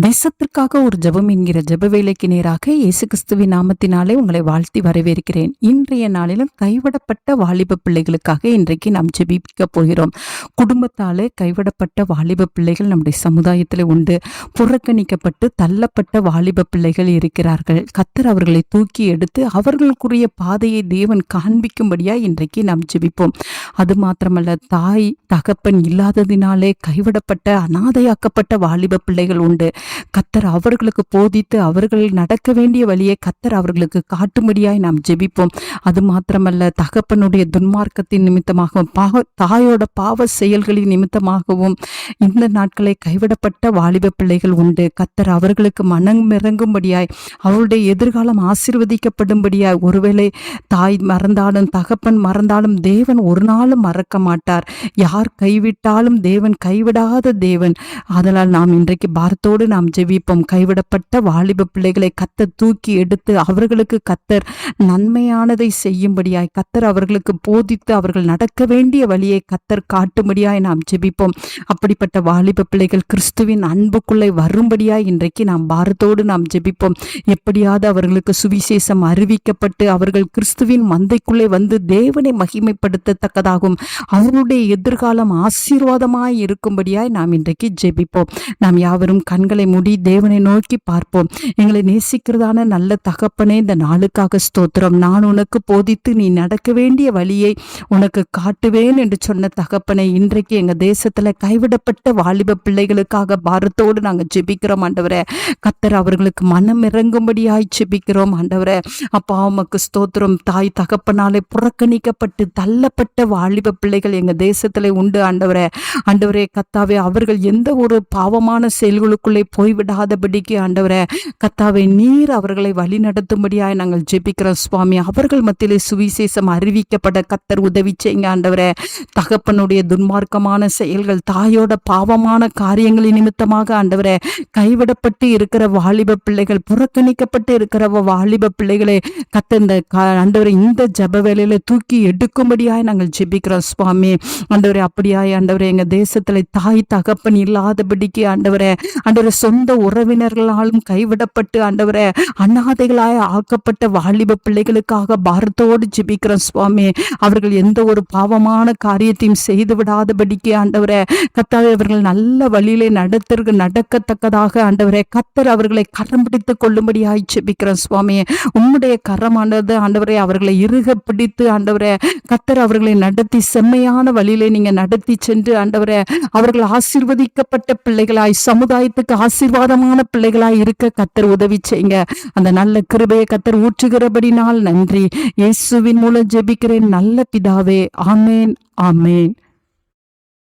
தேசத்திற்காக ஒரு ஜெபம் என்கிற ஜப வேலைக்கு நேராக இயேசு கிறிஸ்துவின் நாமத்தினாலே உங்களை வாழ்த்தி வரவேற்கிறேன். இன்றைய நாளிலும் கைவிடப்பட்ட வாலிப பிள்ளைகளுக்காக இன்றைக்கு நாம் ஜெபிக்க போகிறோம். குடும்பத்தாலே கைவிடப்பட்ட வாலிப பிள்ளைகள் நம்முடைய சமுதாயத்தில் உண்டு. புறக்கணிக்கப்பட்டு தள்ளப்பட்ட வாலிப பிள்ளைகள் இருக்கிறார்கள். கத்தர் அவர்களை தூக்கி எடுத்து அவர்களுக்குரிய பாதையை தேவன் காண்பிக்கும்படியா இன்றைக்கு நாம் ஜெபிப்போம். அது மாத்திரமல்ல தாய் தகப்பன் இல்லாததினாலே கைவிடப்பட்ட அனாதையாக்கப்பட்ட வாலிப பிள்ளைகள் உண்டு. கத்தர் அவர்களுக்கு போதித்து அவர்கள் நடக்க வேண்டிய வழியை கத்தர் அவர்களுக்கு காட்டும்படியாய் நாம் ஜெபிப்போம். அது மாத்திரமல்ல தகப்பனுடைய துன்மார்க்கத்தின் நிமித்தமாகவும் பாவ தாயோட பாவ செயல்களின் நிமித்தமாகவும் இந்த நாட்களை கைவிடப்பட்ட வாலிப பிள்ளைகள் உண்டு. கத்தர் அவர்களுக்கு மனம் இறங்கும்படியாய் அவருடைய எதிர்காலம் ஆசீர்வதிக்கப்படும்படியாய் ஒருவேளை தாய் மறந்தாலும் தகப்பன் மறந்தாலும் தேவன் ஒரு நாளும் மறக்க மாட்டார். யார் கைவிட்டாலும் தேவன் கைவிடாத தேவன். அதனால் நாம் இன்றைக்கு பாரத்தோடு நாம் ஜெபிப்போம். கைவிடப்பட்ட வாலிப பிள்ளைகளை கத்தர் தூக்கி எடுத்து அவர்களுக்கு கத்தர் நன்மையானதை செய்யும்படியாய் கத்தர் அவர்களுக்கு போதித்து அவர்கள் நடக்க வேண்டிய வழியை கத்தர் காட்டும்படியாய் நாம் ஜெபிப்போம். அப்படிப்பட்ட வாலிப பிள்ளைகள் கிறிஸ்துவின் அன்புக்குள்ளே வரும்படியாய் இன்றைக்கு நாம் பாரத்தோடு நாம் ஜெபிப்போம். எப்படியாவது அவர்களுக்கு சுவிசேஷம் அறிவிக்கப்பட்டு அவர்கள் கிறிஸ்துவின் மந்தைக்குள்ளே வந்து தேவனை மகிமைப்படுத்தத்தக்கதாகும் அவருடைய எதிர்காலம் ஆசீர்வாதமாய் இருக்கும்படியாய் நாம் இன்றைக்கு ஜெபிப்போம். நாம் யாவரும் கண்கள் மூடி தேவனை நோக்கி பார்ப்போம். எங்களை நேசிக்கிறதான நல்ல தகப்பனே இந்த நாளுக்காக ஸ்தோத்திரம். நான் உனக்கு போதித்து நீ நடக்க வேண்டிய வழியை உனக்கு காட்டுவேன் என்று சொன்ன தகப்பனை இன்றைக்கு எங்க தேசத்துல கைவிடப்பட்ட வாலிப பிள்ளைகளுக்காக பாரத்தோடு நாங்க ஜெபிக்கிறோம் ஆண்டவரே. கத்தர் அவர்களுக்கு மனம் இறங்கும்படியாய் ஜெபிக்கிறோம் ஆண்டவரே. அப்பா உமக்கு ஸ்தோத்திரம். தாய் தகப்பனாலே புறக்கணிக்கப்பட்டு தள்ளப்பட்ட வாலிப பிள்ளைகள் எங்க தேசத்துல உண்டு ஆண்டவரே. ஆண்டவரே கத்தாவே அவர்கள் எந்த ஒரு பாவமான செயல்களுக்குள்ளே போய்விடாதபடிக்கு ஆண்டவரை கத்தாவை நீர் அவர்களை வழி நடத்தும்படியாய் நாங்கள் ஜெபிக்கிறோம் சுவாமி. அவர்கள் மத்தியிலே சுவிசேஷம் அறிவிக்கப்பட கத்தர் உதவி செய்யுங்க ஆண்டவரை. தகப்பனுடைய துன்மார்க்கமான செயல்கள் தாயோட பாவமான காரியங்களின் நிமித்தமாக ஆண்டவரே கைவிடப்பட்டு இருக்கிற வாலிப பிள்ளைகள் புறக்கணிக்கப்பட்டு இருக்கிற வாலிப பிள்ளைகளை கத்த இந்த ஆண்டவரை இந்த ஜப வேலையில தூக்கி எடுக்கும்படியாய் நாங்கள் ஜெபிக்கிறோம் சுவாமி. ஆண்டவரே அப்படியாய் ஆண்டவரே எங்க தேசத்துல தாய் தகப்பன் இல்லாதபடிக்கு ஆண்டவரே ஆண்டவரே சொந்த உறவினர்களாலும் கைவிடப்பட்டு ஆண்டவரை அனாதைகளாய் ஆக்கப்பட்ட வாலிப பிள்ளைகளுக்காக பாரத்தோடு ஜெபிக்கிறோம் சுவாமி. அவர்கள் எந்த ஒரு பாவமான காரியத்தையும் செய்து விடாதபடிக்கு ஆண்டவரை கத்தாவே அவர்கள் நல்ல வழியிலே நடத்திற்கு நடக்கத்தக்கதாக ஆண்டவரே கத்தர் அவர்களை கரம் பிடித்துக் கொள்ளும்படியாய் ஜெபிக்கிறோம் சுவாமி. உம்முடைய கரமானது ஆண்டவரே அவர்களை இறுக பிடித்து ஆண்டவரை கத்தர் அவர்களை நடத்தி செம்மையான வழியிலே நீங்க நடத்தி சென்று ஆண்டவரை அவர்கள் ஆசீர்வதிக்கப்பட்ட பிள்ளைகளாய் சமுதாயத்துக்கு ஆசீர்வாதமான பிள்ளைகளா இருக்க கத்தர் உதவி செய்யுங்க அந்த நல்ல கிருபையை கத்தர் ஊற்றுகிறபடினால் நன்றி. இயேசுவின் மூலம் ஜெபிக்கிறேன். நல்ல பிதாவே. ஆமேன் ஆமேன்.